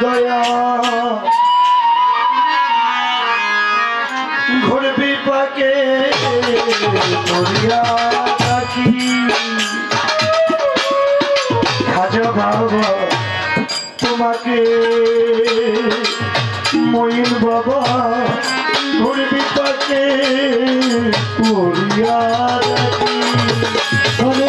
দয়া। ঘুরবি পাকে করিয়া থাকি। খাজা তোমাকে মইন বাবা ঘুরবি পাকে করিয়া থাকি। ঘরে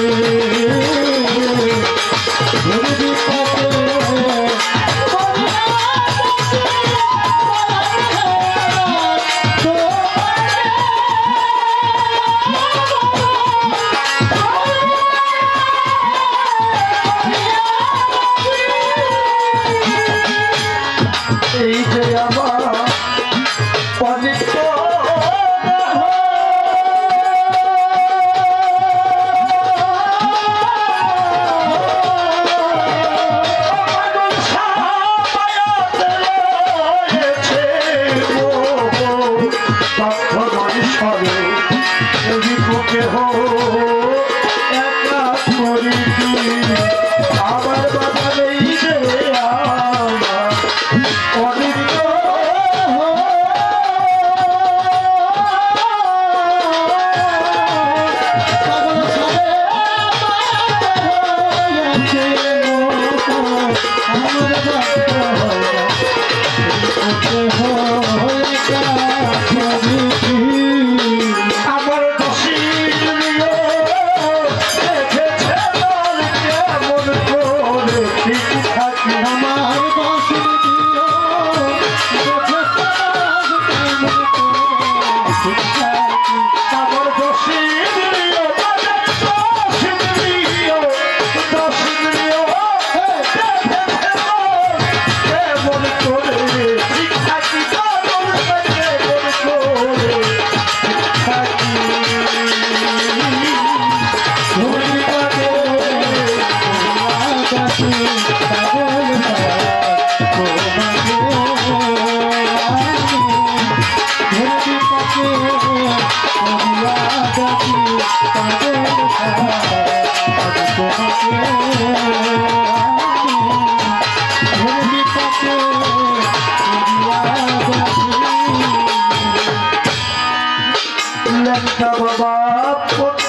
I'm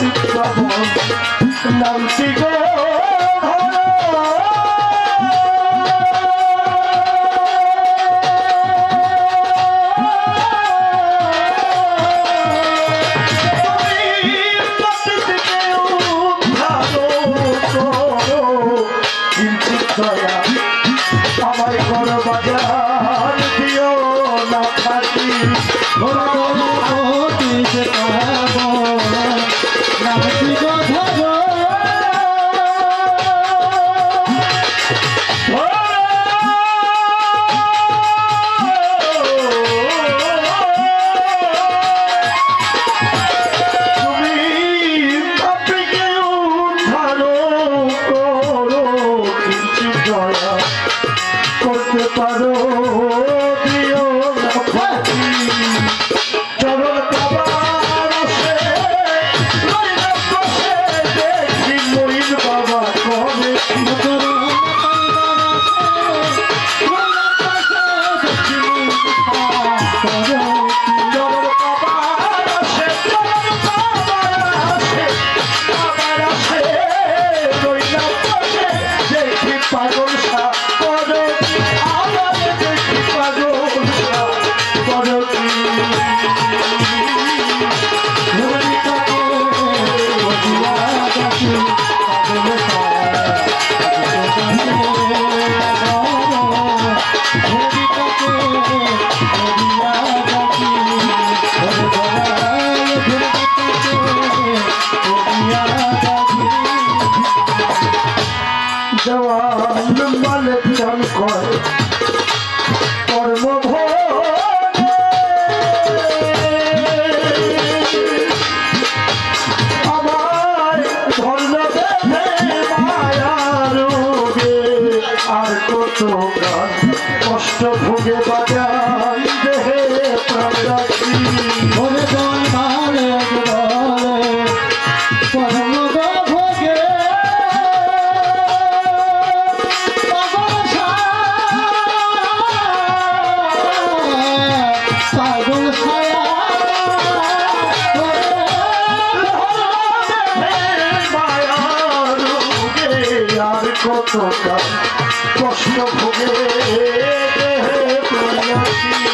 Now we see Para আর প্রশ্ন ভোগে দেহে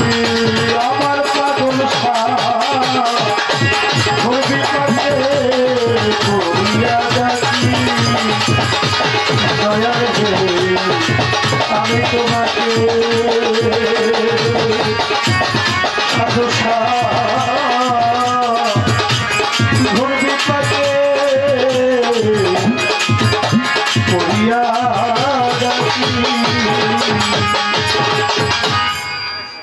Amar